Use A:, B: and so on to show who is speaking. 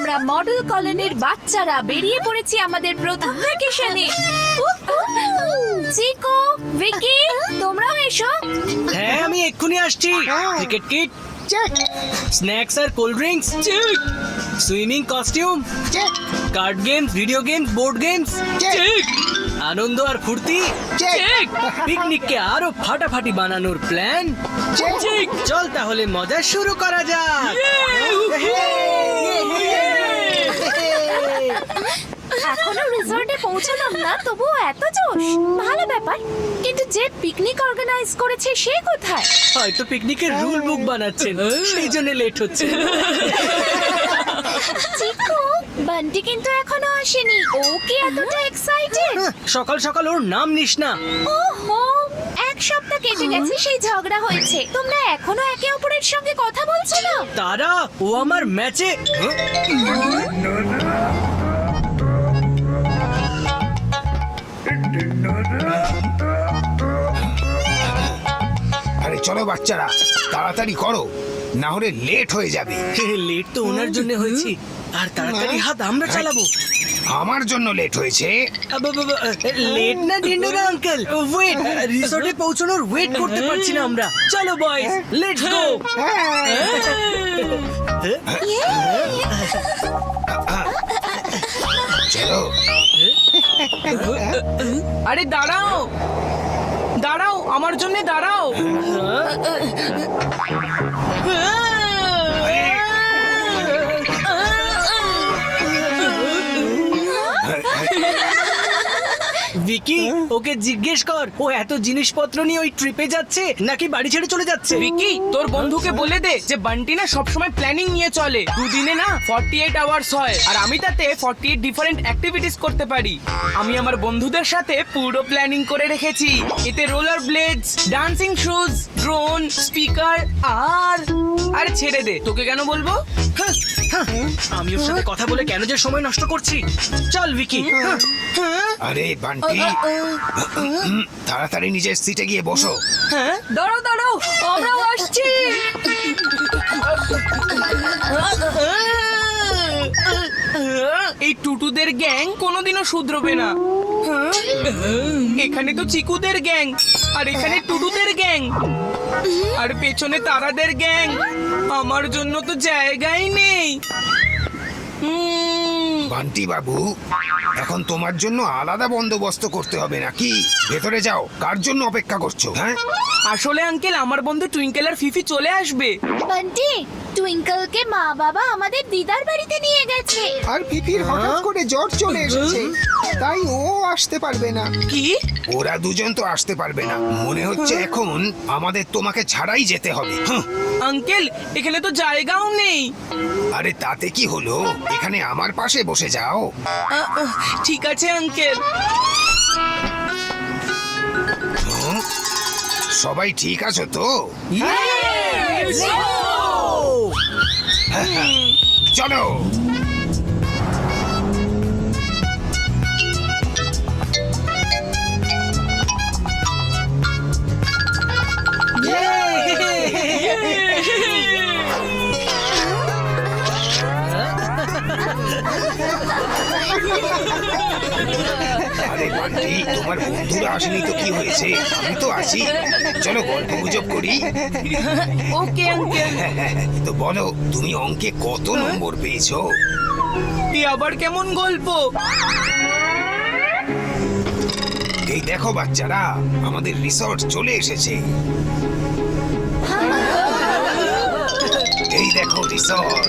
A: আমরা মডেল কলোনির বাচ্চারা বেরিয়ে পড়েছি আমাদের প্রথম ভ্যাকেশনে চিকো ভিকি তোমরাও এসো।
B: হ্যাঁ আমি এক্ষুনি আসছি। ক্রিকেট কিট স্ন্যাক্স আর cold drinks swimming costume card games video games board games আনন্দ আর ফুর্তি। পিকনিককে আরও ফাটাফাটি বানানোর প্ল্যান চল তাহলে মজা শুরু করা যাক।
A: এখনও রিসর্টে পৌঁছলাম না তবুও এত জোশ। ভালো ব্যাপার কিন্তু যে পিকনিক অর্গানাইজ করেছে সে কোথায়?
B: হয়তো পিকনিকের রুল বুক বানাচ্ছেন সেই জন্য লেট হচ্ছে।
A: চিকু বান্টি কিন্তু এখনও আসেনি। ও কি এতটা এক্সাইটেড
B: সকাল সকাল ওর নাম নিস না।
A: ওহো এক সপ্তাহ কেটে গেছে সেই ঝগড়া হয়েছে। তোমরা এখনও একে অপরের সঙ্গে কথা বলছো না?
B: তারা ও আমার ম্যাচে
C: আরে চলো বাচ্চারা তাড়াতাড়ি করো। না হলে লেট হয়ে যাবে।
B: লেট তো ওনার জন্য হয়েছে। আর তাড়াতাড়ি হাত আমরা চালাবো।
C: আমার জন্য লেট হয়েছে।
B: লেট না ঢিন্ডোরা আঙ্কেল ওয়েট রিসর্টে পৌঁছানোর ওয়েট করতে পারছি না আমরা। চলো বয়েজ লেটস গো
C: চলো।
D: আরে দাঁড়াও দাঁড়াও। আমার জন্য দাঁড়াও।
B: ভিকি ওকে জিজ্ঞেস কর ও এত জিনিসপত্র নিয়ে ওই ট্রিপে যাচ্ছে নাকি বাড়ি ছেড়ে চলে যাচ্ছে?
D: ভিকি তোর বন্ধুকে বলে দে যে বান্টি না সবসময় প্ল্যানিং নিয়ে চলে। দুদিনে না ফর্টি এইট আওয়ার্স হয় আর আমি তাতে ফর্টি এইট ডিফারেন্ট অ্যাক্টিভিটিস করতে পারি। আমি আমার বন্ধুদের সাথে পুরো প্ল্যানিং করে রেখেছি। এতে roller blades dancing shoes drone speaker আর আরে ছেড়ে দে তোকে কেন বলব?
B: হ্যাঁ, হ্যাঁ, আমি ওর সাথে কথা বলে কেন যে সময় নষ্ট করছি চল ভিকি হ্যাঁ,
C: আরে বান্টি হুম, তাড়াতাড়ি নিজের সিটে গিয়ে বসো
A: দাঁড়াও দাঁড়াও আমরাও আসছি
D: এই টুটুদের গ্যাং কোনোদিনও শুধরবে না। হ্যাঁ? এখানে তো চিকুদের গ্যাং আর এখানে টুটুদের গ্যাং আর পেছনে তারাদের গ্যাং। আমার জন্য তো জায়গাই নেই। হুম,
C: বান্টি বাবু এখন তোমার জন্য আলাদা বন্দোবস্ত করতে হবে নাকি? ভেতরে যাও কার জন্য অপেক্ষা করছ হ্যাঁ?
D: আসলে আঙ্কেল আমার বন্ধু টুইঙ্কেল আর ফিফি চলে আসবে।
A: বান্টি টুইঙ্কলকে মা বাবা আমাদের দিদার বাড়িতে নিয়ে গেছে।
E: আর পিপির হঠাৎ করে জ্বর চলে এসেছে। তাই ও আসতে পারবে না।
D: কি?
C: ওরা দুজন তো আসতে পারবে না। মনে হচ্ছে এখন আমাদের তোমাকে ছাড়াই যেতে হবে। হুঁ,
D: আঙ্কেল এখানে তো জায়গাও নেই।
C: আরে তাতে কি হলো? এখানে আমার পাশে বসে যাও।
D: আহ, আহ, ঠিক আছে আঙ্কেল।
C: হুঁ, সবাই ঠিক আছো তো? চলো। আরে বান্টি তোমার বন্ধুরা আসেনি তো কি হয়েছে? আমি তো আছি। চলো গল্প গুজব করি।
D: ওকে আঙ্কেল
C: তো বলো তুমি অঙ্কে কত নম্বর পেয়েছ?
D: এ আবার কেমন গল্প?
C: এই দেখো বাচ্চারা আমাদের রিসর্ট চলে এসেছে। এই দেখো রিসর্ট।